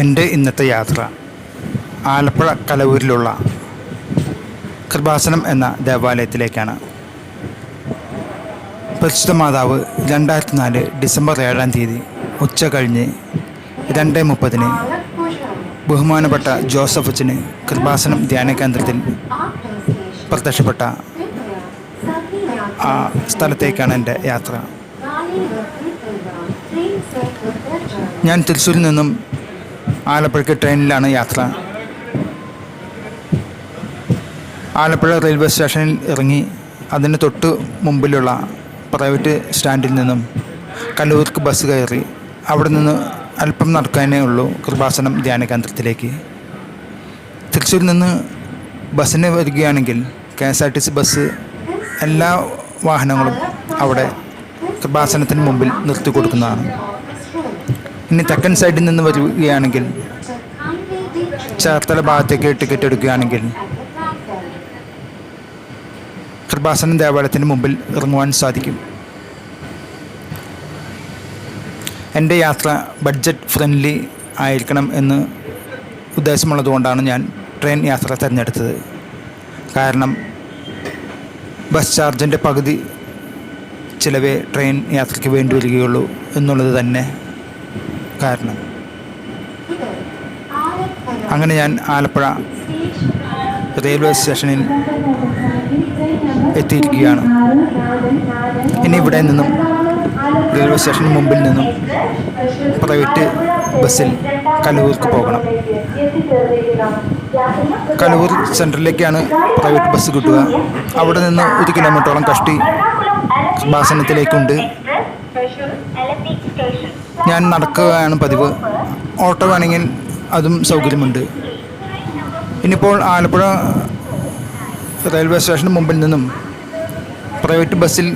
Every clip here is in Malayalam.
എന്റെ ഇന്നത്തെ യാത്ര ആലപ്പുഴ കലവൂരിലുള്ള കൃപാസനം എന്ന ദേവാലയത്തിലേക്കാണ്. പരിശുദ്ധ മാതാവ് രണ്ടായിരത്തി നാല് ഡിസംബർ ഏഴാം തീയതി ഉച്ച കഴിഞ്ഞ് രണ്ട് മുപ്പതിന് ബഹുമാനപ്പെട്ട ജോസഫ് അച്ഛന് കൃപാസനം ധ്യാന കേന്ദ്രത്തിൽ പ്രത്യക്ഷപ്പെട്ട ആ സ്ഥലത്തേക്കാണ് എന്റെ യാത്ര. ഞാൻ തൃശ്ശൂരിൽ നിന്നും ആലപ്പുഴയ്ക്ക് ട്രെയിനിലാണ് യാത്ര. ആലപ്പുഴ റെയിൽവേ സ്റ്റേഷനിൽ ഇറങ്ങി അതിന് തൊട്ട് മുമ്പിലുള്ള പ്രൈവറ്റ് സ്റ്റാൻഡിൽ നിന്നും കല്ലൂർക്ക് ബസ് കയറി അവിടെ നിന്ന് അല്പം നടക്കാനേ ഉള്ളൂ കൃപാസനം ധ്യാന കേന്ദ്രത്തിലേക്ക് തൃശ്ശൂരിൽ നിന്ന് ബസ്സിന് വരികയാണെങ്കിൽ K S R T C bus എല്ലാ വാഹനങ്ങളും അവിടെ കൃപാസനത്തിന് മുമ്പിൽ നിർത്തി കൊടുക്കുന്നതാണ് ഇനി തെക്കൻ സൈഡിൽ നിന്ന് വരികയാണെങ്കിൽ ചേർത്തല ഭാഗത്തേക്ക് ടിക്കറ്റ് എടുക്കുകയാണെങ്കിൽ കൃപാസനം ദേവാലയത്തിന് മുമ്പിൽ ഇറങ്ങുവാൻ സാധിക്കും. എന്റെ യാത്ര ബഡ്ജറ്റ് ഫ്രണ്ട്ലി ആയിരിക്കണം എന്ന് ഉദ്ദേശമുള്ളതുകൊണ്ടാണ് ഞാൻ ട്രെയിൻ യാത്ര തിരഞ്ഞെടുത്തത്. കാരണം ബസ് ചാർജിന്റെ പകുതി ചിലവേ ട്രെയിൻ യാത്രയ്ക്ക് വേണ്ടി വരികയുള്ളൂ എന്നുള്ളത് തന്നെ കാരണം. അങ്ങനെ ഞാൻ ആലപ്പുഴ റെയിൽവേ സ്റ്റേഷനിൽ എത്തിയിരിക്കുകയാണ്. ഇനി ഇവിടെ നിന്നും റെയിൽവേ സ്റ്റേഷന് മുമ്പിൽ നിന്നും പ്രൈവറ്റ് ബസ്സിൽ കലൂർക്ക് പോകണം. കലൂർ സെന്ററിലേക്കാണ് പ്രൈവറ്റ് ബസ് കിട്ടുക. അവിടെ നിന്ന് ഒരു കിലോമീറ്ററോളം കഷ്ടി കൃപാസനത്തിലേക്കുണ്ട് ഞാൻ നടക്കുകയാണ് പതിവ്. ഓട്ടോ വേണമെങ്കിൽ അതും സൗകര്യമുണ്ട്. ഇനിയിപ്പോൾ ആലപ്പുഴ റെയിൽവേ സ്റ്റേഷന് മുമ്പിൽ നിന്നും പ്രൈവറ്റ് ബസ്സിൽ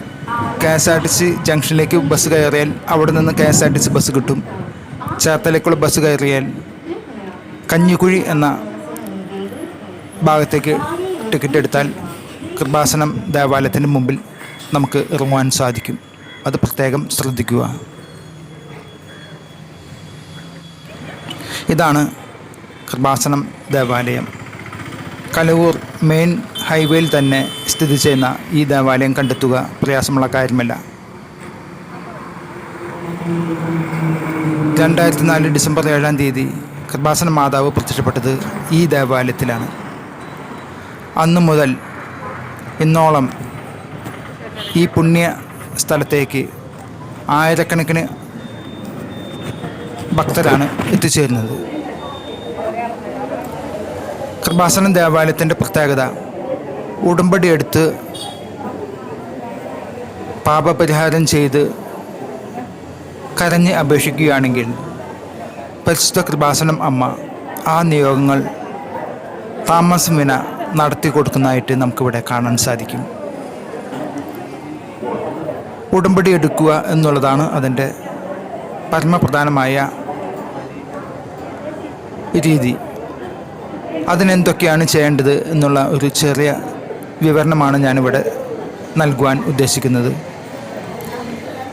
K S R T C ജംഗ്ഷനിലേക്ക് bus കയറിയാൽ അവിടെ നിന്ന് K S R T C bus കിട്ടും. ചേർത്തലേക്കുള്ള ബസ് കയറിയാൽ കഞ്ഞിക്കുഴി എന്ന ഭാഗത്തേക്ക് ടിക്കറ്റ് എടുത്താൽ കൃപാസനം ദേവാലയത്തിന്റെ മുമ്പിൽ നമുക്ക് ഇറങ്ങുവാൻ സാധിക്കും. അത് പ്രത്യേകം ശ്രദ്ധിക്കുക. ഇതാണ് കൃപാസനം ദേവാലയം. കലവൂർ മെയിൻ ഹൈവേയിൽ തന്നെ സ്ഥിതി ചെയ്യുന്ന ഈ ദേവാലയം കണ്ടെത്തുക പ്രയാസമുള്ള കാര്യമല്ല. രണ്ടായിരത്തി നാല് ഡിസംബർ ഏഴാം തീയതി കൃപാസന മാതാവ് പ്രത്യക്ഷപ്പെട്ടത് ഈ ദേവാലയത്തിലാണ്. അന്നു മുതൽ ഇന്നോളം ഈ പുണ്യ സ്ഥലത്തേക്ക് ആയിരക്കണക്കിന് ഭക്തരാണ് എത്തിച്ചേരുന്നത്. കൃപാസനം ദേവാലയത്തിന്റെ പ്രത്യേകത ഉടുമ്പടി എടുത്ത് പാപപരിഹാരം ചെയ്ത് കരഞ്ഞ് അപേക്ഷിക്കുകയാണെങ്കിൽ പരിശുദ്ധ കൃപാസനം അമ്മ ആ നിയോഗങ്ങൾ താമസം വിന നടത്തി കൊടുക്കുന്നതായിട്ട് നമുക്കിവിടെ കാണാൻ സാധിക്കും. ഉടമ്പടി എടുക്കുക എന്നുള്ളതാണ് അതിന്റെ പരമപ്രധാനമായ രീതി. അതിനെന്തൊക്കെയാണ് ചെയ്യേണ്ടത് എന്നുള്ള ഒരു ചെറിയ വിവരണമാണ് ഞാനിവിടെ നൽകുവാൻ ഉദ്ദേശിക്കുന്നത്.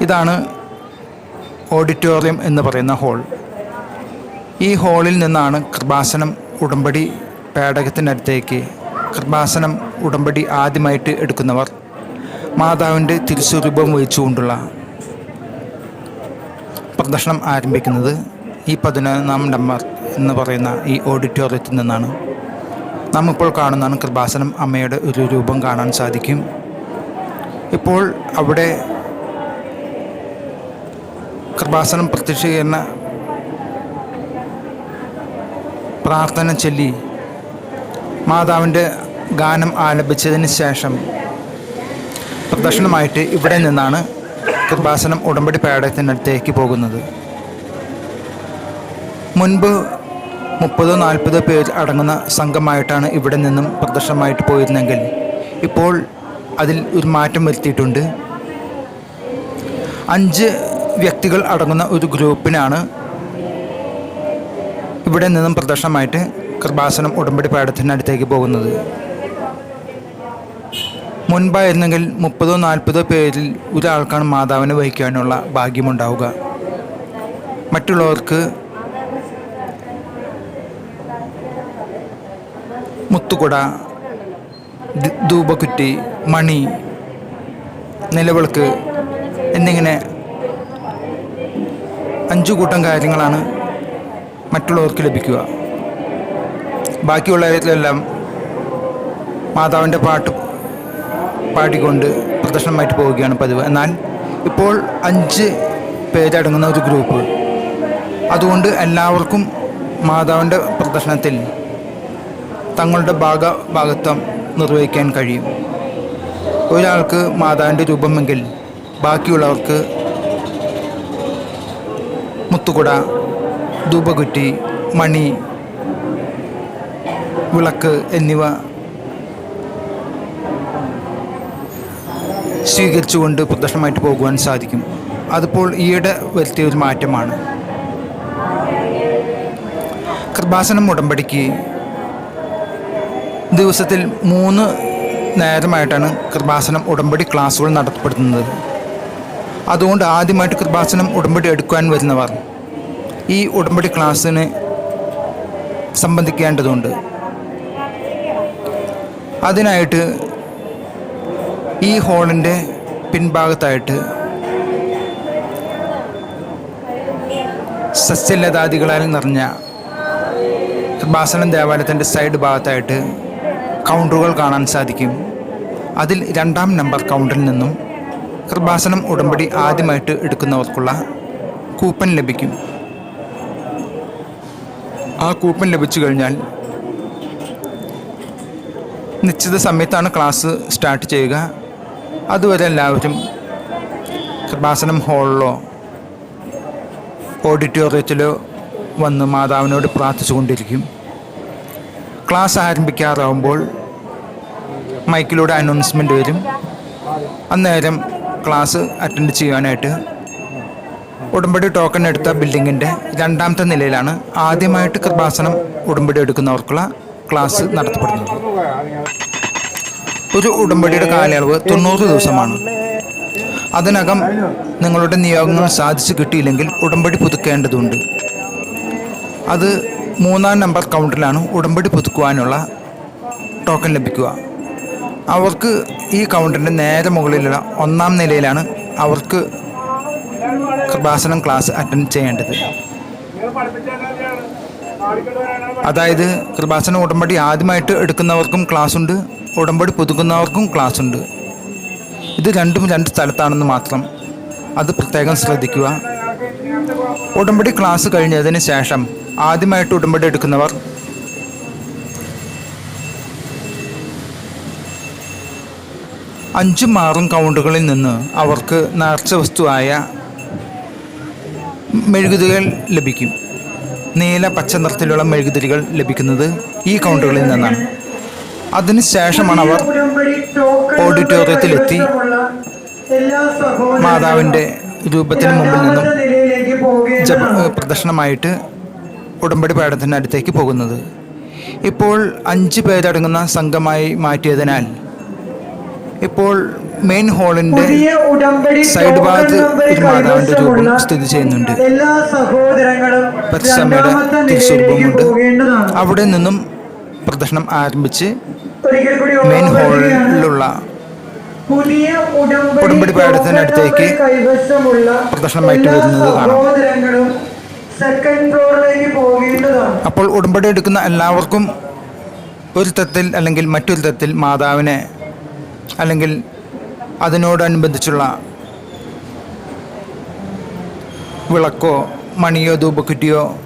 ഇതാണ് ഓഡിറ്റോറിയം എന്ന് പറയുന്ന ഹോൾ. ഈ ഹാളിൽ നിന്നാണ് കൃപാസനം ഉടമ്പടി പേടകത്തിനടുത്തേക്ക് കൃപാസനം ഉടമ്പടി ആദ്യമായിട്ട് എടുക്കുന്നവർ മാതാവിന്റെ തിരുസ്വരൂപം വഹിച്ചുകൊണ്ടുള്ള പ്രദർശനം ആരംഭിക്കുന്നത് ഈ പതിനൊന്നാം നമ്പർ. എന്ന് പറയുന്ന ഈ ഓഡിറ്റോറിയത്തിൽ നിന്നാണ്. നാം ഇപ്പോൾ കാണുന്നതാണ് കൃപാസനം അമ്മയുടെ ഒരു രൂപം കാണാൻ സാധിക്കും. ഇപ്പോൾ അവിടെ കൃപാസനം പ്രത്യക്ഷീകരണ പ്രാർത്ഥന ചൊല്ലി മാതാവിന്റെ ഗാനം ആലപിച്ചതിന് ശേഷം പ്രദർശനമായിട്ട് ഇവിടെ നിന്നാണ് കൃപാസനം ഉടമ്പടി പേടകത്തിനടുത്തേക്ക് പോകുന്നത്. മുൻപ് മുപ്പതോ നാൽപ്പതോ പേർ അടങ്ങുന്ന സംഘമായിട്ടാണ് ഇവിടെ നിന്നും പ്രദർശനമായിട്ട് പോയിരുന്നെങ്കിൽ ഇപ്പോൾ അതിൽ ഒരു മാറ്റം വരുത്തിയിട്ടുണ്ട്. അഞ്ച് വ്യക്തികൾ അടങ്ങുന്ന ഒരു ഗ്രൂപ്പിനാണ് ഇവിടെ നിന്നും പ്രദർശനമായിട്ട് കൃപാസനം ഉടമ്പടി പാഠത്തിനടുത്തേക്ക് പോകുന്നത്. മുൻപായിരുന്നെങ്കിൽ മുപ്പതോ നാൽപ്പതോ പേരിൽ ഒരാൾക്കാണ് മാതാവിനെ വഹിക്കാനുള്ള ഭാഗ്യമുണ്ടാവുക. മറ്റുള്ളവർക്ക് മുത്തുകുട ധൂപക്കുറ്റി മണി നിലവിളക്ക് എന്നിങ്ങനെ അഞ്ചു കൂട്ടം കാര്യങ്ങളാണ് മറ്റുള്ളവർക്ക് ലഭിക്കുക. ബാക്കിയുള്ളവരിലെല്ലാം മാതാവിന്റെ പാട്ട് പാടിക്കൊണ്ട് പ്രദർശനമായിട്ട് പോവുകയാണ് പതിവ്. എന്നാൽ ഇപ്പോൾ അഞ്ച് പേരടങ്ങുന്ന ഒരു ഗ്രൂപ്പ്. അതുകൊണ്ട് എല്ലാവർക്കും മാതാവിന്റെ പ്രദർശനത്തിൽ തങ്ങളുടെ ഭാഗ ഭാഗത്വം നിർവഹിക്കാൻ കഴിയും. ഒരാൾക്ക് മാതാവിന്റെ രൂപമെങ്കിൽ ബാക്കിയുള്ളവർക്ക് മുത്തുകുട ധൂപകുറ്റി മണി വിളക്ക് എന്നിവ സ്വീകരിച്ചുകൊണ്ട് പ്രദർശനമായിട്ട് പോകുവാൻ സാധിക്കും. അതിപ്പോൾ ഈയിടെ വരുത്തിയ ഒരു മാറ്റമാണ്. കൃപാസനം ഉടമ്പടിക്ക് ദിവസത്തിൽ മൂന്ന് നേരമായിട്ടാണ് കൃപാസനം ഉടമ്പടി ക്ലാസ്സുകൾ നടത്തപ്പെടുന്നത്. അതുകൊണ്ട് ആദ്യമായിട്ട് കൃപാസനം ഉടമ്പടി എടുക്കുവാൻ വരുന്നവർ ഈ ഉടമ്പടി ക്ലാസ്സിന് സംബന്ധിക്കേണ്ടതുണ്ട്. അതിനായിട്ട് ഈ ഹോളിന്റെ പിൻഭാഗത്തായിട്ട് സസ്യലതാദികളാൽ നിറഞ്ഞ കൃപാസനം ദേവാലയത്തിന്റെ സൈഡ് ഭാഗത്തായിട്ട് കൗണ്ടറുകൾ കാണാൻ സാധിക്കും. അതിൽ രണ്ടാം നമ്പർ കൗണ്ടറിൽ നിന്നും കൃപാസനം ഉടമ്പടി ആദ്യമായിട്ട് എടുക്കുന്നവർക്കുള്ള കൂപ്പൺ ലഭിക്കും. ആ കൂപ്പൺ ലഭിച്ചു കഴിഞ്ഞാൽ നിശ്ചിത സമയത്താണ് ക്ലാസ് സ്റ്റാർട്ട് ചെയ്യുക. അതുവരെ എല്ലാവരും കൃപാസനം ഹാളിലോ ഓഡിറ്റോറിയത്തിലോ വന്ന് മാതാവിനോട് പ്രാർത്ഥിച്ചുകൊണ്ടിരിക്കും. ക്ലാസ് ആരംഭിക്കാറാവുമ്പോൾ മൈക്കിലൂടെ അനൗൺസ്മെന്റ് വരും. അന്നേരം ക്ലാസ് അറ്റൻഡ് ചെയ്യാനായിട്ട് ഉടമ്പടി ടോക്കൺ എടുത്ത ബിൽഡിങ്ങിന്റെ രണ്ടാമത്തെ നിലയിലാണ് ആദ്യമായിട്ട് കൃപാസനം ഉടമ്പടി എടുക്കുന്നവർക്കുള്ള ക്ലാസ് നടത്തപ്പെടുന്നത്. ഒരു ഉടമ്പടിയുടെ കാലയളവ് തൊണ്ണൂറ് ദിവസമാണ്. അതിനകം നിങ്ങളുടെ നിയോഗങ്ങൾ സാധിച്ചു കിട്ടിയില്ലെങ്കിൽ ഉടമ്പടി പുതുക്കേണ്ടതുണ്ട്. അത് മൂന്നാം നമ്പർ കൗണ്ടറിലാണ് ഉടമ്പടി പുതുക്കുവാനുള്ള ടോക്കൺ ലഭിക്കുക. അവർക്ക് ഈ കൗണ്ടറിന്റെ നേരെ മുകളിലുള്ള ഒന്നാം നിലയിലാണ് അവർക്ക് കൃപാസനം ക്ലാസ് അറ്റൻഡ് ചെയ്യേണ്ടത്. അതായത് കൃപാസന ഉടമ്പടി ആദ്യമായിട്ട് എടുക്കുന്നവർക്കും ക്ലാസ് ഉണ്ട് ഉടമ്പടി പുതുക്കുന്നവർക്കും ക്ലാസ് ഉണ്ട്. ഇത് രണ്ടും രണ്ട് സ്ഥലത്താണെന്ന് മാത്രം അത് പ്രത്യേകം ശ്രദ്ധിക്കുക. ഉടമ്പടി ക്ലാസ് കഴിഞ്ഞതിന് ശേഷം ആദ്യമായിട്ട് ഉടമ്പടി എടുക്കുന്നവർ അഞ്ചും ആറും കൗണ്ടുകളിൽ നിന്ന് അവർക്ക് നേർച്ച വസ്തുവായ മെഴുകുതിരികൾ ലഭിക്കും. നീല പച്ച നിറത്തിലുള്ള മെഴുകുതിരികൾ ലഭിക്കുന്നത് ഈ കൗണ്ടുകളിൽ നിന്നാണ്. അതിനുശേഷമാണ് അവർ ഓഡിറ്റോറിയത്തിലെത്തി. മാതാവിന്റെ രൂപത്തിന് മുമ്പിൽ നിന്നും ജപ പ്രദർശനമായിട്ട് ഉടമ്പടി പാടത്തിന്റെ അടുത്തേക്ക് പോകുന്നത്. ഇപ്പോൾ അഞ്ച് പേരടങ്ങുന്ന സംഘമായി മാറ്റിയതിനാൽ ഇപ്പോൾ മെയിൻ ഹോളിന്റെ സൈഡ് ഭാഗത്ത് ഒരു മാതാവിന്റെ രൂപം സ്ഥിതി ചെയ്യുന്നുണ്ട്. രണ്ടാമത്തെ തിരുസ്വരൂപമുണ്ട്. അവിടെ നിന്നും പ്രദർശനം ആരംഭിച്ച് മെയിൻ ഹോളിലുള്ള ഉടമ്പടി കൈവശമുള്ള പ്രദർശനമായിട്ട് വരുന്നത് കാണാം. അപ്പോൾ ഉടമ്പടി എടുക്കുന്ന എല്ലാവർക്കും ഒരു തരത്തിൽ അല്ലെങ്കിൽ മറ്റൊരു തരത്തിൽ മാതാവിനെ അല്ലെങ്കിൽ അതിനോടനുബന്ധിച്ചുള്ള വിളക്കോ മണിയോ ധൂപക്കുറ്റിയോ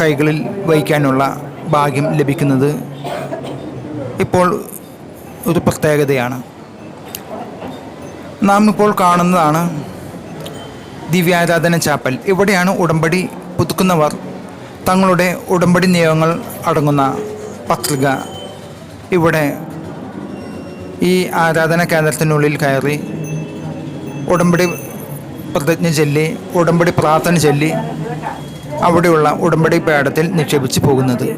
കൈകളിൽ വഹിക്കാനുള്ള ഭാഗ്യം ലഭിക്കുന്നത് ഇപ്പോൾ ഒരു പ്രത്യേകതയാണ്. നാം ഇപ്പോൾ കാണുന്നതാണ് ദിവ്യാരാധന ചാപ്പൽ. ഇവിടെയാണ് ഉടമ്പടി പുതുക്കുന്നവർ തങ്ങളുടെ ഉടമ്പടി നിയമങ്ങൾ അടങ്ങുന്ന പത്രിക. ഇവിടെ ഈ ആരാധന കേന്ദ്രത്തിനുള്ളിൽ കയറി ഉടമ്പടി പ്രതിജ്ഞ ചൊല്ലി ഉടമ്പടി പ്രാർത്ഥന ചൊല്ലി അവിടെയുള്ള ഉടമ്പടി പേടത്തിൽ നിക്ഷേപിച്ച് പോകുന്നത്.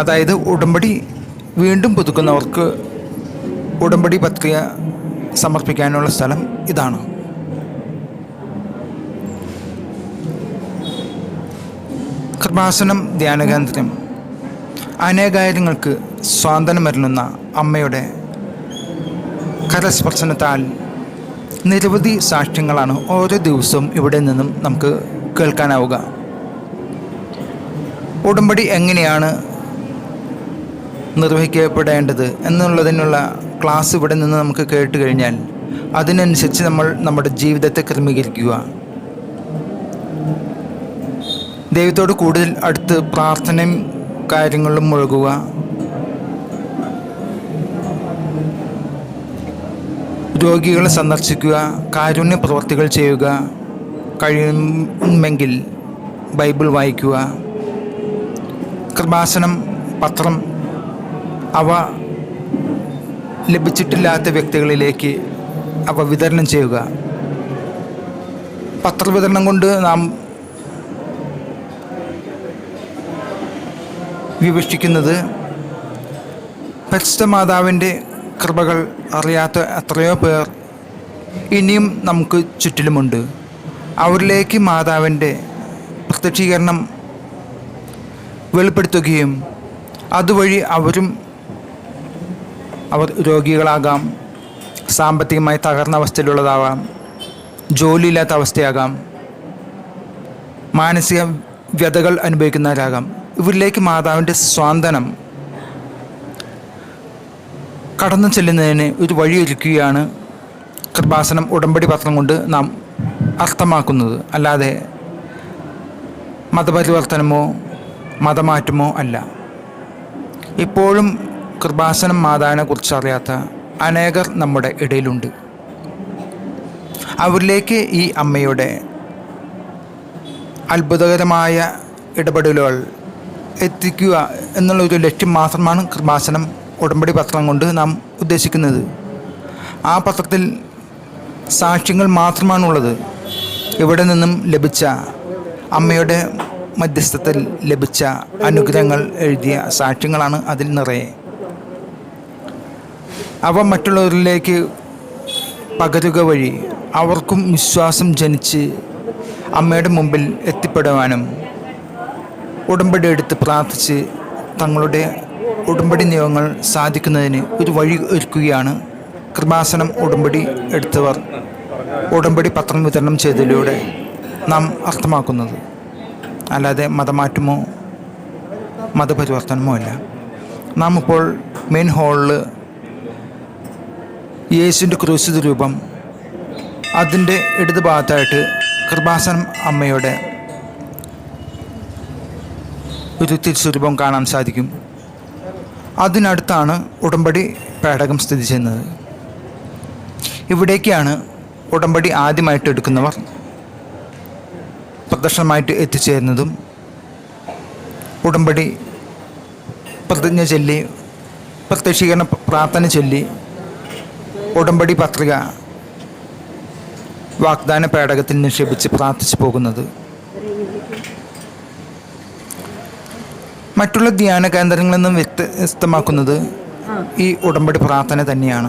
അതായത് ഉടമ്പടി വീണ്ടും പുതുക്കുന്നവർക്ക് ഉടമ്പടി പത്രിക സമർപ്പിക്കാനുള്ള സ്ഥലം ഇതാണ്. കൃപാസനം ധ്യാനകേന്ദ്രം. അനേകായിരങ്ങൾക്ക് വരുന്ന അമ്മയുടെ കരസ്പർശനത്താൽ നിരവധി സാക്ഷ്യങ്ങളാണ് ഓരോ ദിവസവും ഇവിടെ നിന്നും നമുക്ക് കേൾക്കാനാവുക. ഉടമ്പടി എങ്ങനെയാണ് നിർവഹിക്കപ്പെടേണ്ടത് എന്നുള്ളതിനുള്ള ക്ലാസ് ഇവിടെ നിന്ന് നമുക്ക് കേട്ട് കഴിഞ്ഞാൽ അതിനനുസരിച്ച് നമ്മൾ നമ്മുടെ ജീവിതത്തെ ക്രമീകരിക്കുക. ദൈവത്തോട് കൂടുതൽ അടുത്ത് പ്രാർത്ഥനയും കാര്യങ്ങളിലും മുഴുകുക. രോഗികളെ സന്ദർശിക്കുക കാരുണ്യ പ്രവർത്തികൾ ചെയ്യുക കഴിയുമെങ്കിൽ ബൈബിൾ വായിക്കുക കൃപാസനം പത്രം അവ ലഭിച്ചിട്ടില്ലാത്ത വ്യക്തികളിലേക്ക് അവ വിതരണം ചെയ്യുക. പത്രവിതരണം കൊണ്ട് നാം വിവക്ഷിക്കുന്നത് പരിശുദ്ധ മാതാവിന്റെ കൃപകൾ അറിയാത്ത എത്രയോ പേർ ഇനിയും നമുക്ക് ചുറ്റിലുമുണ്ട്. അവരിലേക്ക് മാതാവിന്റെ പ്രത്യക്ഷീകരണം വെളിപ്പെടുത്തുകയും അതുവഴി അവരും അവർ രോഗികളാകാം സാമ്പത്തികമായി തകർന്ന അവസ്ഥയിലുള്ളതാവാം ജോലിയില്ലാത്ത അവസ്ഥയാകാം മാനസിക വ്യതകൾ അനുഭവിക്കുന്നവരാകാം. ഇവരിലേക്ക് മാതാവിന്റെ സ്വാന്തനം കടന്നു ചെല്ലുന്നതിന് ഒരു വഴിയൊരുക്കുകയാണ് കൃപാസനം ഉടമ്പടി പത്രം കൊണ്ട് നാം അർത്ഥമാക്കുന്നത്. അല്ലാതെ മതപരിവർത്തനമോ മതമാറ്റമോ അല്ല. ഇപ്പോഴും കൃപാസനം മാതാവിനെ കുറിച്ചറിയാത്ത അനേകർ നമ്മുടെ ഇടയിലുണ്ട്. അവരിലേക്ക് ഈ അമ്മയുടെ അത്ഭുതകരമായ ഇടപെടലുകൾ എത്തിക്കുക എന്നുള്ളൊരു ലക്ഷ്യം മാത്രമാണ് കൃപാസനം ഉടമ്പടി പത്രം കൊണ്ട് നാം ഉദ്ദേശിക്കുന്നത്. ആ പത്രത്തിൽ സാക്ഷ്യങ്ങൾ മാത്രമാണുള്ളത്. ഇവിടെ നിന്നും ലഭിച്ച അമ്മയുടെ മധ്യസ്ഥത്തിൽ ലഭിച്ച അനുഗ്രഹങ്ങൾ എഴുതിയ സാക്ഷ്യങ്ങളാണ് അതിൽ നിറയെ. അവ മറ്റുള്ളവരിലേക്ക് പകരുക വഴി അവർക്കും വിശ്വാസം ജനിച്ച് അമ്മയുടെ മുമ്പിൽ എത്തിപ്പെടുവാനും ഉടമ്പടി എടുത്ത് പ്രാർത്ഥിച്ച് തങ്ങളുടെ ഉടമ്പടി നിയമങ്ങൾ സാധിക്കുന്നതിന് ഒരു വഴി ഒരുക്കുകയാണ് കൃപാസനം ഉടമ്പടി എടുത്തവർ. ഉടമ്പടി പത്രം വിതരണം ചെയ്തതിലൂടെ നാം അർത്ഥമാക്കുന്നത്. അല്ലാതെ മതമാറ്റമോ മതപരിവർത്തനമോ അല്ല. നാം ഇപ്പോൾ മെയിൻ ഹാളിൽ യേശുവിന്റെ ക്രൂശിത രൂപം അതിന്റെ ഇടത് ഭാഗത്തായിട്ട് കൃപാസനം അമ്മയുടെ ഒരു തിരുസ്വരൂപം കാണാൻ സാധിക്കും. അതിനടുത്താണ് ഉടമ്പടി പേടകം സ്ഥിതി ചെയ്യുന്നത്. ഇവിടേക്കാണ് ഉടമ്പടി ആദ്യമായിട്ട് എടുക്കുന്നവർ പ്രദർശനമായിട്ട് എത്തിച്ചേരുന്നതും ഉടമ്പടി പ്രതിജ്ഞ ചൊല്ലി പ്രത്യക്ഷീകരണ പ്രാർത്ഥന ചൊല്ലി ഉടമ്പടി പത്രിക വാഗ്ദാന പേടകത്തിൽ നിക്ഷേപിച്ച് പ്രാർത്ഥിച്ചു പോകുന്നത് മറ്റുള്ള ധ്യാന കേന്ദ്രങ്ങളിൽ നിന്നും വ്യത്യസ്തമാക്കുന്നത് ഈ ഉടമ്പടി പ്രാർത്ഥന തന്നെയാണ്.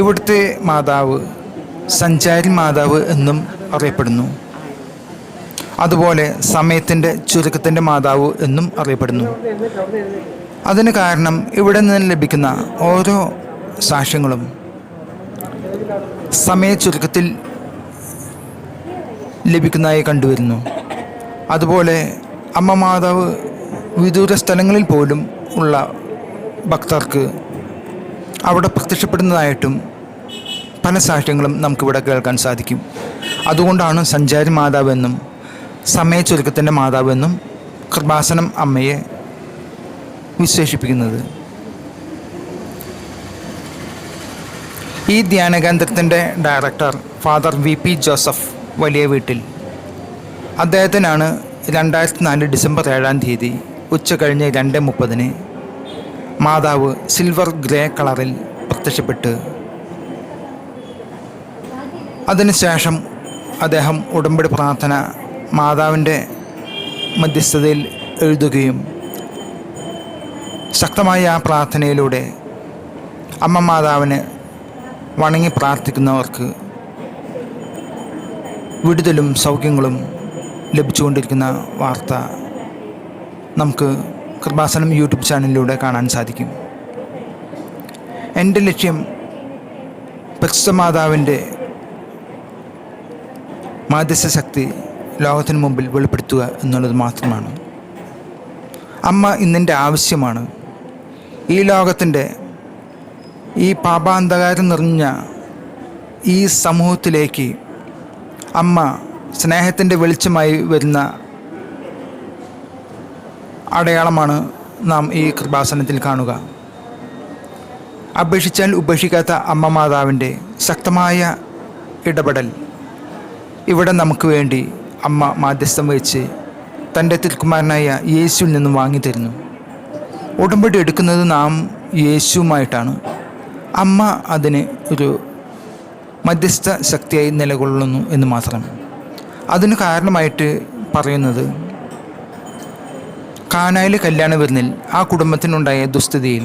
ഇവിടുത്തെ മാതാവ് സഞ്ചാരി മാതാവ് എന്നും അറിയപ്പെടുന്നു. അതുപോലെ സമയത്തിന്റെ ചുരുക്കത്തിന്റെ മാതാവ് എന്നും അറിയപ്പെടുന്നു. അതിന് കാരണം ഇവിടെ നിന്ന് ലഭിക്കുന്ന ഓരോ സാക്ഷ്യങ്ങളും സമയ ചുരുക്കത്തിൽ ലഭിക്കുന്നതായി കണ്ടുവരുന്നു. അതുപോലെ അമ്മ മാതാവ് വിദൂര സ്ഥലങ്ങളിൽ പോലും ഉള്ള ഭക്തർക്ക് അവിടെ പ്രത്യക്ഷപ്പെടുന്നതായിട്ടും പല സാക്ഷ്യങ്ങളും നമുക്കിവിടെ കേൾക്കാൻ സാധിക്കും. അതുകൊണ്ടാണ് സഞ്ചാരി മാതാവെന്നും സമയ ചുരുക്കത്തിന്റെ മാതാവെന്നും കൃപാസനം അമ്മയെ വിശേഷിപ്പിക്കുന്നത്. ഈ ധ്യാന കേന്ദ്രത്തിന്റെ director father V P Joseph വലിയ വീട്ടിൽ അദ്ദേഹത്തിനാണ് രണ്ടായിരത്തി നാല് ഡിസംബർ ഏഴാം തീയതി ഉച്ച കഴിഞ്ഞ് രണ്ട് മുപ്പതിന് മാതാവ് സിൽവർ ഗ്രേ കളറിൽ പ്രത്യക്ഷപ്പെട്ട്. അതിനുശേഷം അദ്ദേഹം ഉടമ്പടി പ്രാർത്ഥന മാതാവിന്റെ മധ്യസ്ഥതയിൽ എഴുതുകയും ശക്തമായ ആ പ്രാർത്ഥനയിലൂടെ അമ്മ മാതാവിന് വണങ്ങി പ്രാർത്ഥിക്കുന്നവർക്ക് വിടുതലും സൗഖ്യങ്ങളും ലഭിച്ചുകൊണ്ടിരിക്കുന്ന വാർത്ത നമുക്ക് കൃപാസനം യൂട്യൂബ് ചാനലിലൂടെ കാണാൻ സാധിക്കും. എന്റെ ലക്ഷ്യം പരിശുദ്ധ മാതാവിന്റെ മാധ്യസ്ഥ ശക്തി ലോകത്തിന് മുമ്പിൽ വെളിപ്പെടുത്തുക എന്നുള്ളത് മാത്രമാണ്. അമ്മ ഇന്നെന്റെ ആവശ്യമാണ്. ഈ ലോകത്തിന്റെ ഈ പാപാന്ധകാരം നിറഞ്ഞ ഈ സമൂഹത്തിലേക്ക് അമ്മ സ്നേഹത്തിന്റെ വെളിച്ചമായി വരുന്ന അടയാളമാണ് നാം ഈ കൃപാസനത്തിൽ കാണുക. അപേക്ഷിച്ചാൽ ഉപേക്ഷിക്കാത്ത അമ്മ മാതാവിന്റെ ശക്തമായ ഇടപെടൽ. ഇവിടെ നമുക്ക് വേണ്ടി അമ്മ മാധ്യസ്ഥം വഹിച്ച് തന്റെ തിരുക്കുമാരനായ യേശുവിൽ നിന്നും വാങ്ങിത്തരുന്നു ഉടമ്പടി എടുക്കുന്നത് നാം യേശുവുമായിട്ടാണ്. അമ്മ അതിന് ഒരു മധ്യസ്ഥ ശക്തിയായി നിലകൊള്ളുന്നു എന്ന് മാത്രം. അതിന് കാരണമായിട്ട് പറയുന്നത് കാനായിലെ കല്യാണ വിരുന്നിൽ ആ കുടുംബത്തിനുണ്ടായ ദുസ്ഥിതിയിൽ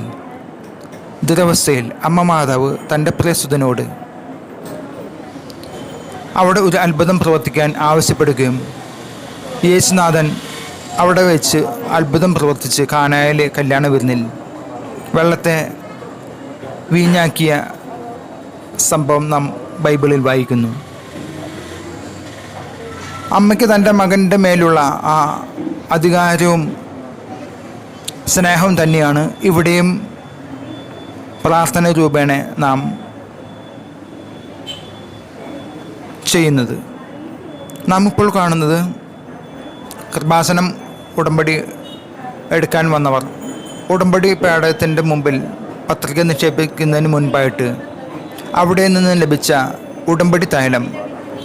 ദുരവസ്ഥയിൽ അമ്മ മാതാവ് തന്റെ പ്രിയസുതനോട് അവിടെ ഒരു അത്ഭുതം പ്രവർത്തിക്കാൻ ആവശ്യപ്പെടുകയും യേശുനാഥൻ അവിടെ വെച്ച് അത്ഭുതം പ്രവർത്തിച്ച് കാനായിലെ കല്യാണ വിരുന്നിൽ വെള്ളത്തെ വീഞ്ഞാക്കിയ സംഭവം നാം ബൈബിളിൽ വായിക്കുന്നു. അമ്മയ്ക്ക് തന്റെ മകന്റെ മേലുള്ള ആ അധികാരവും സ്നേഹവും തന്നെയാണ്. ഇവിടെയും പ്രാർത്ഥന രൂപേണ നാം ചെയ്യുന്നത്. നാം ഇപ്പോൾ കാണുന്നത് കൃപാസനം ഉടമ്പടി എടുക്കാൻ വന്നവർ. ഉടമ്പടി പേടകത്തിന്റെ മുമ്പിൽ പത്രിക നിക്ഷേപിക്കുന്നതിന് മുൻപായിട്ട് അവിടെ നിന്ന് ലഭിച്ച ഉടമ്പടി തൈലം.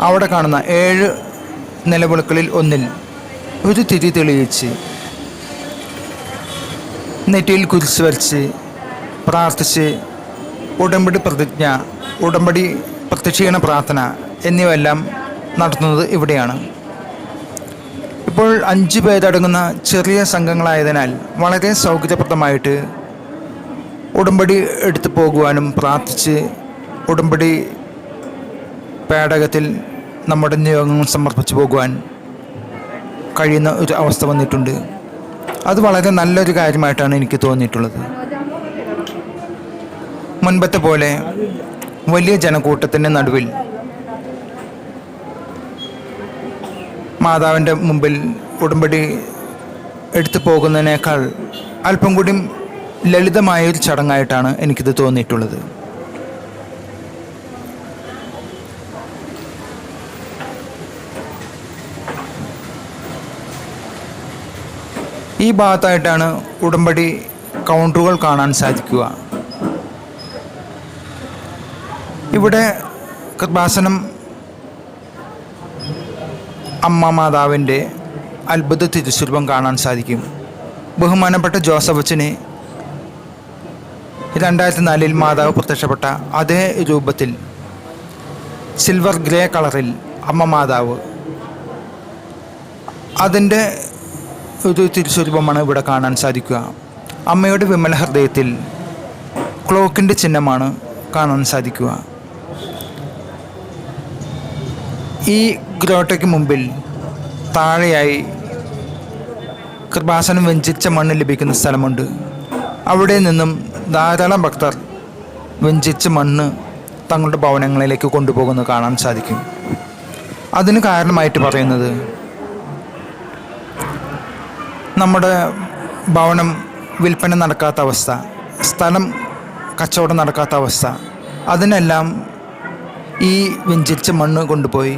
അവിടെ കാണുന്ന ഏഴ് നിലവിളക്കുകളിൽ ഒന്നിൽ ഒരു തിരി തെളിയിച്ച് നെറ്റിയിൽ കുരിശ് വരച്ച് പ്രാർത്ഥിച്ച് ഉടമ്പടി പ്രതിജ്ഞ ഉടമ്പടി പ്രത്യക്ഷീകരണ പ്രാർത്ഥന എന്നിവയെല്ലാം നടത്തുന്നത് ഇവിടെയാണ്. ഇപ്പോൾ അഞ്ച് പേരടങ്ങുന്ന ചെറിയ സംഘങ്ങളായതിനാൽ വളരെ സൗകര്യപ്രദമായിട്ട് ഉടമ്പടി എടുത്തു പോകുവാനും പ്രാർത്ഥിച്ച് ഉടമ്പടി പേടകത്തിൽ നമ്മുടെ നിയോഗങ്ങൾ സമർപ്പിച്ചു പോകുവാൻ കഴിയുന്ന ഒരു അവസ്ഥ വന്നിട്ടുണ്ട്. അത് വളരെ നല്ലൊരു കാര്യമായിട്ടാണ് എനിക്ക് തോന്നിയിട്ടുള്ളത്. മുൻപത്തെ പോലെ വലിയ ജനക്കൂട്ടത്തിന്റെ നടുവിൽ മാതാവിന്റെ മുമ്പിൽ ഉടമ്പടി എടുത്തു പോകുന്നതിനേക്കാൾ അല്പം കൂടി ലളിതമായൊരു ചടങ്ങായിട്ടാണ് എനിക്കിത് തോന്നിയിട്ടുള്ളത്. ഈ ഭാഗത്തായിട്ടാണ് ഉടമ്പടി കൗണ്ടറുകൾ കാണാൻ സാധിക്കുക. ഇവിടെ കൃപാസനം അമ്മ മാതാവിന്റെ അത്ഭുത തിരുസ്വരൂപം കാണാൻ സാധിക്കും. ബഹുമാനപ്പെട്ട ജോസഫ് അച്ഛനെ രണ്ടായിരത്തി നാലിൽ മാതാവ് പ്രത്യക്ഷപ്പെട്ട അതേ രൂപത്തിൽ സിൽവർ ഗ്രേ കളറിൽ അമ്മ മാതാവ് അതിന്റെ ഒരു തിരുസ്വരൂപമാണ് ഇവിടെ കാണാൻ സാധിക്കുക. അമ്മയുടെ വിമല ഹൃദയത്തിൽ ക്ലോക്കിന്റെ ചിഹ്നമാണ് കാണാൻ സാധിക്കുക. ഈ ഗ്രോട്ടയ്ക്ക് മുമ്പിൽ താഴെയായി കൃപാസനം വെഞ്ചിച്ച മണ്ണ് ലഭിക്കുന്ന സ്ഥലമുണ്ട്. അവിടെ നിന്നും ധാരാളം ഭക്തർ വെഞ്ചിച്ച മണ്ണ് തങ്ങളുടെ ഭവനങ്ങളിലേക്ക് കൊണ്ടുപോകുന്നത് കാണാൻ സാധിക്കും. അതിന് കാരണമായിട്ട് പറയുന്നത് നമ്മുടെ ഭവനം വിൽപ്പന നടക്കാത്ത അവസ്ഥ സ്ഥലം കച്ചവടം നടക്കാത്ത അവസ്ഥ അതിനെല്ലാം ഈ വെഞ്ചരിച്ച മണ്ണ് കൊണ്ടുപോയി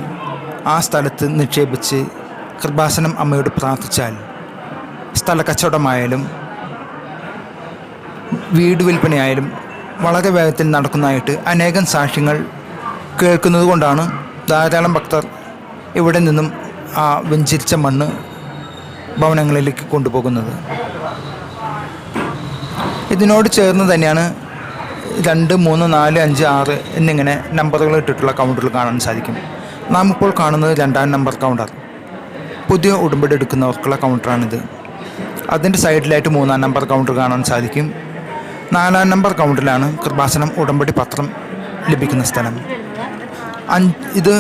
ആ സ്ഥലത്ത് നിക്ഷേപിച്ച് കൃപാസനം അമ്മയോട് പ്രാർത്ഥിച്ചാൽ സ്ഥല കച്ചവടമായാലും വീട് വിൽപ്പനയായാലും വളരെ വേഗത്തിൽ നടക്കുന്നതായിട്ട് അനേകം സാക്ഷ്യങ്ങൾ കേൾക്കുന്നത് കൊണ്ടാണ് ധാരാളം ഭക്തർ ഇവിടെ നിന്നും ആ വെഞ്ചരിച്ച മണ്ണ് ഭവനങ്ങളിലേക്ക് കൊണ്ടുപോകുന്നത്. ഇതിനോട് ചേർന്ന് തന്നെയാണ് രണ്ട് മൂന്ന് നാല് അഞ്ച് ആറ് എന്നിങ്ങനെ നമ്പറുകൾ ഇട്ടിട്ടുള്ള കൗണ്ടറുകൾ കാണാൻ സാധിക്കും. നാം ഇപ്പോൾ കാണുന്നത് രണ്ടാം നമ്പർ കൗണ്ടർ പുതിയ ഉടമ്പടി എടുക്കുന്നവർക്കുള്ള കൗണ്ടറാണിത് അതിന്റെ സൈഡിലായിട്ട് മൂന്നാം നമ്പർ കൗണ്ടർ കാണാൻ സാധിക്കും. നാലാം നമ്പർ കൗണ്ടറിലാണ് കൃപാസനം ഉടമ്പടി പത്രം ലഭിക്കുന്ന സ്ഥലം. അഞ്ച് ഇത്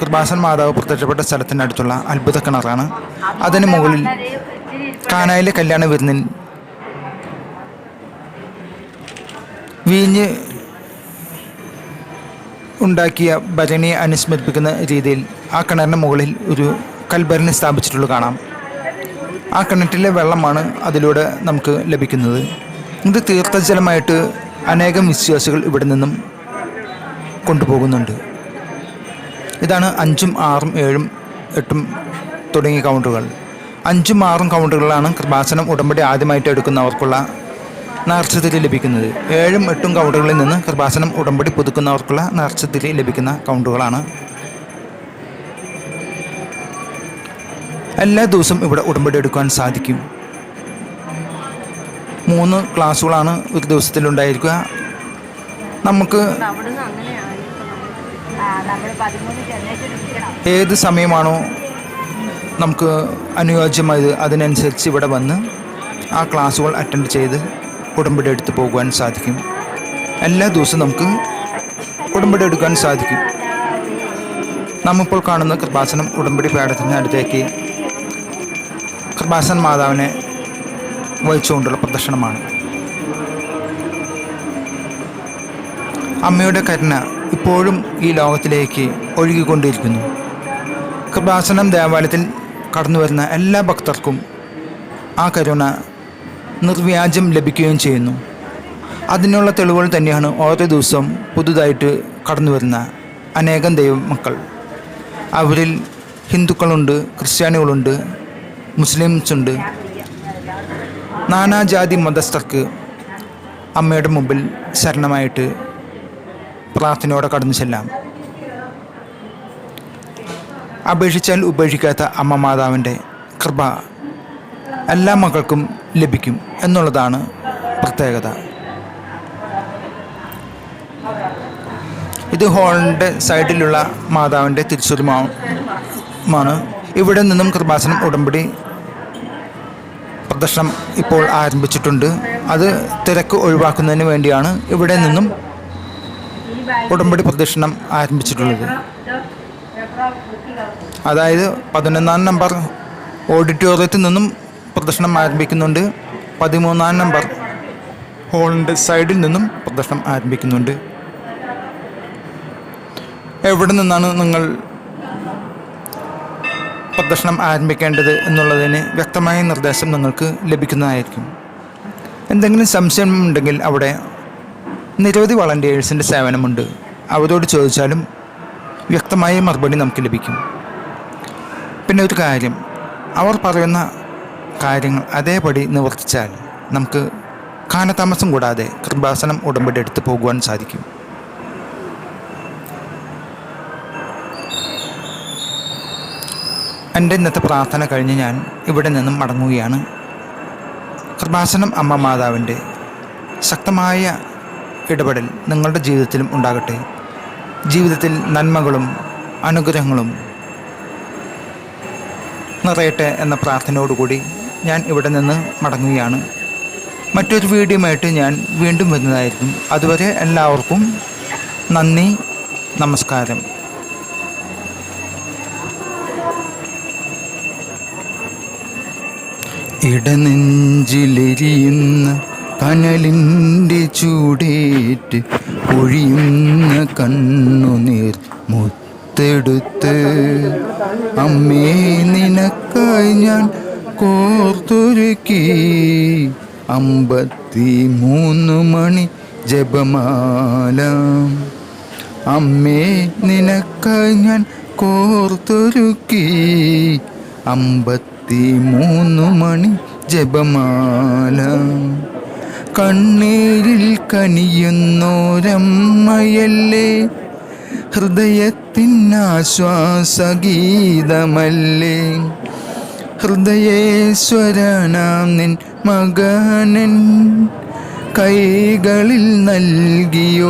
കൃപാസൻ മാതാവ് പ്രത്യക്ഷപ്പെട്ട സ്ഥലത്തിനടുത്തുള്ള അത്ഭുത കിണറാണ്. അതിന് മുകളിൽ കാനായിലെ കല്യാണ വിരുന്നിൽ വീഞ്ഞ് ഉണ്ടാക്കിയ ഭരണിയെ അനുസ്മരിപ്പിക്കുന്ന രീതിയിൽ ആ കിണറിന് മുകളിൽ ഒരു കൽഭരണി സ്ഥാപിച്ചിട്ടുള്ളത് കാണാം. ആ കിണറ്റിലെ വെള്ളമാണ് അതിലൂടെ നമുക്ക് ലഭിക്കുന്നത്. ഇത് തീർത്ഥജലമായിട്ട് അനേകം വിശ്വാസികൾ ഇവിടെ നിന്നും കൊണ്ടുപോകുന്നുണ്ട്. ഇതാണ് അഞ്ചും ആറും ഏഴും എട്ടും തുടങ്ങിയ കൗണ്ടറുകൾ അഞ്ചും ആറും കൗണ്ടറുകളാണ് കൃപാസനം ഉടമ്പടി ആദ്യമായിട്ട് എടുക്കുന്നവർക്കുള്ള നേർച്ചതിരി ലഭിക്കുന്നത്. ഏഴും എട്ടും കൗണ്ടറുകളിൽ നിന്ന് കൃപാസനം ഉടമ്പടി പുതുക്കുന്നവർക്കുള്ള നേർച്ചതിരി ലഭിക്കുന്ന കൗണ്ടറുകളാണ് എല്ലാ ദിവസവും ഇവിടെ ഉടമ്പടി എടുക്കാൻ സാധിക്കും. മൂന്ന് ക്ലാസ്സുകളാണ് ഒരു ദിവസത്തിലുണ്ടായിരിക്കുക നമുക്ക് ഏത് സമയമാണോ നമുക്ക് അനുയോജ്യമായത് അതിനനുസരിച്ച് ഇവിടെ വന്ന് ആ ക്ലാസ്സുകൾ അറ്റൻഡ് ചെയ്ത് ഉടമ്പടി എടുത്ത് പോകുവാൻ സാധിക്കും. എല്ലാ ദിവസവും നമുക്ക് ഉടമ്പടി എടുക്കാൻ സാധിക്കും. നമ്മിപ്പോൾ കാണുന്ന കൃപാസനം ഉടമ്പടി പേടത്തിന്റെ അടുത്തേക്ക് കൃപാസൻ മാതാവിനെ വഹിച്ചുകൊണ്ടുള്ള പ്രദർശനമാണ്. അമ്മയുടെ കരുണ ഇപ്പോഴും ഈ ലോകത്തിലേക്ക് ഒഴുകിക്കൊണ്ടിരിക്കുന്നു. കൃപാസനം ദേവാലയത്തിൽ കടന്നു വരുന്ന എല്ലാ ഭക്തർക്കും ആ കരുണ നിർവ്യാജം ലഭിക്കുകയും ചെയ്യുന്നു. അതിനുള്ള തെളിവുകൾ തന്നെയാണ് ഓരോ ദിവസവും പുതുതായിട്ട് കടന്നു വരുന്ന അനേകം ദൈവ മക്കൾ അവരിൽ ഹിന്ദുക്കളുണ്ട് ക്രിസ്ത്യാനികളുണ്ട് മുസ്ലിംസ് ഉണ്ട് നാനാജാതി മതസ്ഥർക്ക് അമ്മയുടെ മുമ്പിൽ ശരണമായിട്ട് പ്രാർത്ഥനയോടെ കടന്നു ചെല്ലാം. അപേക്ഷിച്ചാൽ ഉപേക്ഷിക്കാത്ത അമ്മ മാതാവിന്റെ കൃപ എല്ലാ മക്കൾക്കും ലഭിക്കും എന്നുള്ളതാണ് പ്രത്യേകത. ഇത് ഹോളിന്റെ സൈഡിലുള്ള മാതാവിന്റെ തിരിച്ചുരുമാണ് ഇവിടെ നിന്നും കൃപാസനം ഉടമ്പടി പ്രദർശനം ഇപ്പോൾ ആരംഭിച്ചിട്ടുണ്ട്. അത് തിരക്ക് ഒഴിവാക്കുന്നതിന് വേണ്ടിയാണ് ഇവിടെ നിന്നും ഉടമ്പടി പ്രദക്ഷിണം ആരംഭിച്ചിട്ടുള്ളത്. അതായത് പതിനൊന്നാം നമ്പർ ഓഡിറ്റോറിയത്തിൽ നിന്നും പ്രദർശനം ആരംഭിക്കുന്നുണ്ട്. പതിമൂന്നാം നമ്പർ ഹോളിന്റെ സൈഡിൽ നിന്നും പ്രദർശനം ആരംഭിക്കുന്നുണ്ട്. എവിടെ നിന്നാണ് നിങ്ങൾ പ്രദർശനം ആരംഭിക്കേണ്ടത് എന്നുള്ളതിന് വ്യക്തമായ നിർദ്ദേശം നിങ്ങൾക്ക് ലഭിക്കുന്നതായിരിക്കും. എന്തെങ്കിലും സംശയം ഉണ്ടെങ്കിൽ അവിടെ നിരവധി വളണ്ടിയേഴ്സിന്റെ സേവനമുണ്ട്. അവരോട് ചോദിച്ചാലും വ്യക്തമായ മറുപടി നമുക്ക് ലഭിക്കും. പിന്നെ ഒരു കാര്യം. അവർ പറയുന്ന കാര്യങ്ങൾ അതേപടി നിവർത്തിച്ചാൽ നമുക്ക് കാലതാമസം കൂടാതെ കൃപാസനം ഉടമ്പടി എടുത്ത് പോകുവാൻ സാധിക്കും. എന്റെ ഇന്നത്തെ പ്രാർത്ഥന കഴിഞ്ഞ് ഞാൻ ഇവിടെ നിന്നും മടങ്ങുകയാണ്. കൃപാസനം അമ്മ മാതാവിന്റെ ശക്തമായ ഇടപെടൽ നിങ്ങളുടെ ജീവിതത്തിലും ഉണ്ടാകട്ടെ. ജീവിതത്തിൽ നന്മകളും അനുഗ്രഹങ്ങളും നിറയട്ടെ എന്ന പ്രാർത്ഥനയോടുകൂടി ഞാൻ ഇവിടെ നിന്ന് മടങ്ങുകയാണ്. മറ്റൊരു വീഡിയോയുമായിട്ട് ഞാൻ വീണ്ടും വരുന്നതായിരിക്കും. അതുവരെ എല്ലാവർക്കും നന്ദി നമസ്കാരം. ഇടനെഞ്ചിലെരിയുന്ന കനലിന്റെ ചൂടേറ്റ് ഒഴിയുന്ന കണ്ണുനീർ മുത്തെടുത്ത് അമ്മേ നിനക്കായി ഞാൻ കോർത്തൊരുക്കി. അമ്പത്തി മൂന്ന് മണി ജപമാല. അമ്മേ നിനക്കായി ഞാൻ കോർത്തൊരുക്കി. അമ്പത്തി മൂന്ന് മണി ജപമാല. കണ്ണീരിൽ കനിയുന്നോരമ്മയല്ലേ? ഹൃദയത്തിനാശ്വാസഗീതമല്ലേ ഹൃദയേശ്വരനാം നിൻ മകനൻ കൈകളിൽ നൽകിയോരമ്മയല്ലേ?